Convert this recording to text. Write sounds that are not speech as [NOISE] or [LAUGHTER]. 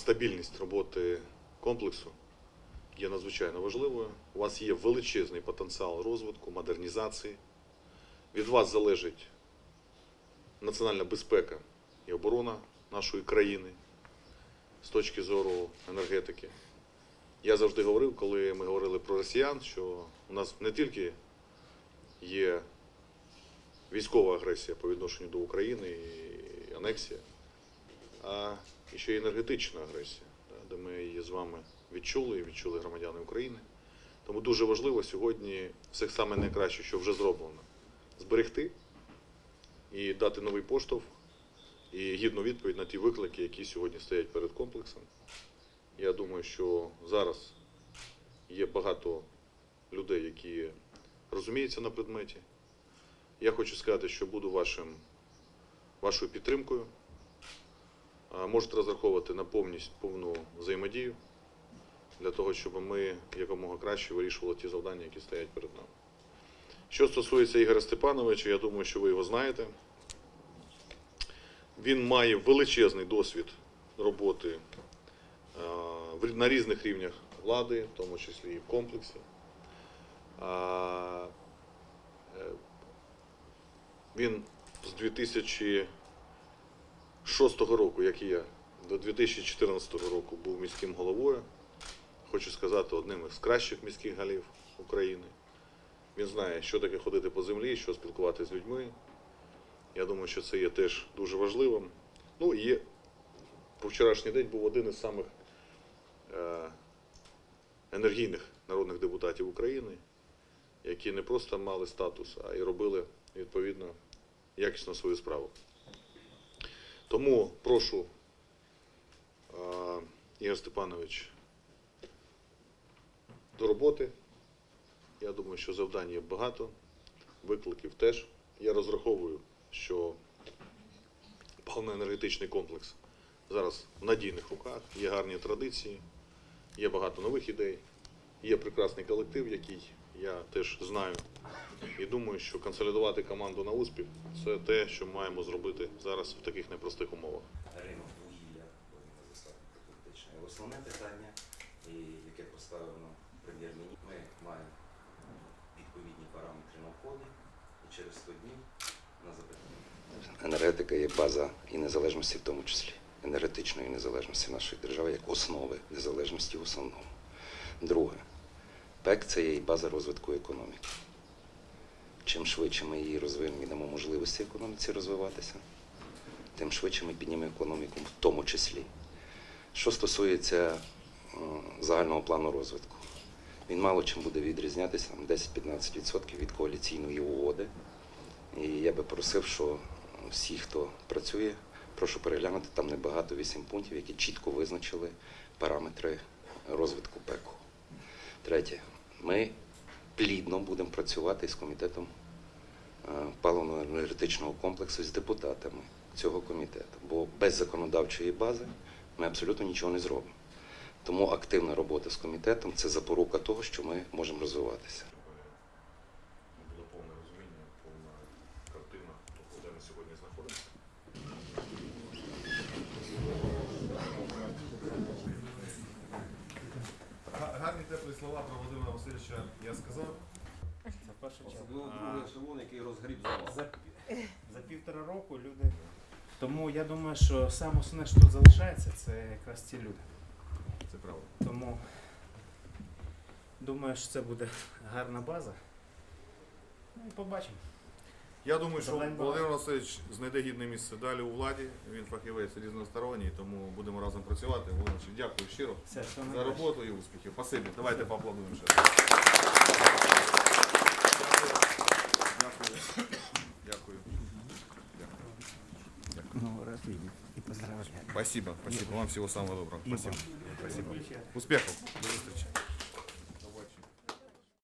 Стабільність роботи комплексу є надзвичайно важливою. У вас є величезний потенціал розвитку, модернізації. Від вас залежить національна безпека і оборона нашої країни з точки зору енергетики. Я завжди говорив, коли ми говорили про росіян, що у нас не тільки є військова агресія по відношенню до України і анексія, а ще й енергетична агресія, де ми її з вами відчули і відчули громадяни України. Тому дуже важливо сьогодні все саме найкраще, що вже зроблено, зберегти і дати новий поштовх і гідну відповідь на ті виклики, які сьогодні стоять перед комплексом. Я думаю, що зараз є багато людей, які розуміються на предметі. Я хочу сказати, що буду вашим, вашою підтримкою. А, Можете розраховувати на повністю повну взаємодію для того, щоб ми якомога краще вирішували ті завдання, які стоять перед нами. Що стосується Ігоря Степановича, я думаю, що ви його знаєте. Він має величезний досвід роботи на різних рівнях влади, в тому числі і в комплексі. Е, Він з 2006 року, як і я, до 2014 року був міським головою. Хочу сказати, одним із кращих міських голів України. Він знає, що таке ходити по землі, що спілкуватися з людьми. Я думаю, що це є теж дуже важливим. Ну і по вчорашній день був один із самих е, енергійних народних депутатів України, які не просто мали статус, а й робили відповідно якісно свою справу. Тому прошу, Ігор Степанович, до роботи. Я думаю, що завдань є багато, викликів теж. Я розраховую, що паливно-енергетичний комплекс зараз в надійних руках, є гарні традиції, є багато нових ідей, є прекрасний колектив, який я теж знаю. І думаю, що консолідувати команду на успіх це те, що маємо зробити зараз в таких непростих умовах. ринок вугілля будемо достатньо критичне. Основне питання, яке поставлено прем'єр-міністр, ми маємо відповідні параметри на входи, і через 100 днів на запитання. Енергетика є база і незалежності, в тому числі енергетичної незалежності нашої держави як основи незалежності в основному. Друге, ПЕК це є і база розвитку економіки. Чим швидше ми її розвинемо і дамо можливості економіці розвиватися, тим швидше ми піднімемо економіку, в тому числі. Що стосується загального плану розвитку, він мало чим буде відрізнятися там 10-15% від коаліційної угоди. І я би просив, що всі, хто працює, прошу переглянути там небагато вісім пунктів, які чітко визначили параметри розвитку ПЕКу. Третє, ми плідно будемо працювати з комітетом е, паливно-енергетичного комплексу з депутатами цього комітету, бо без законодавчої бази ми абсолютно нічого не зробимо. Тому активна робота з комітетом це запорука того, що ми можемо розвиватися. Було повне розуміння, повна картина того, де ми сьогодні знаходимося. Слова про Володимира Васильовича я сказав. Це в першу чергу. Особливо другий ешелон, який розгріб. За, пі- [LAUGHS] за півтора року люди. Тому я думаю, що саме основне, що тут залишається, це якраз ці люди. Це правда. Тому думаю, що це буде гарна база. Ну і побачимо. Я думаю, що Володимир Васильович знайде гідне місце далі у владі. Він фахівець різносторонній, тому будемо разом працювати. Володимир, дякую щиро Все, все за роботу і успіхів. Спасибі. Давайте поаплодуємо ще. Дякую. Дякую. Дякую. Ну, поздравляю. Спасибо. Спасибо. Вам всего самого доброго. Спасибо. Спасибо. Успехов. До зустрічі.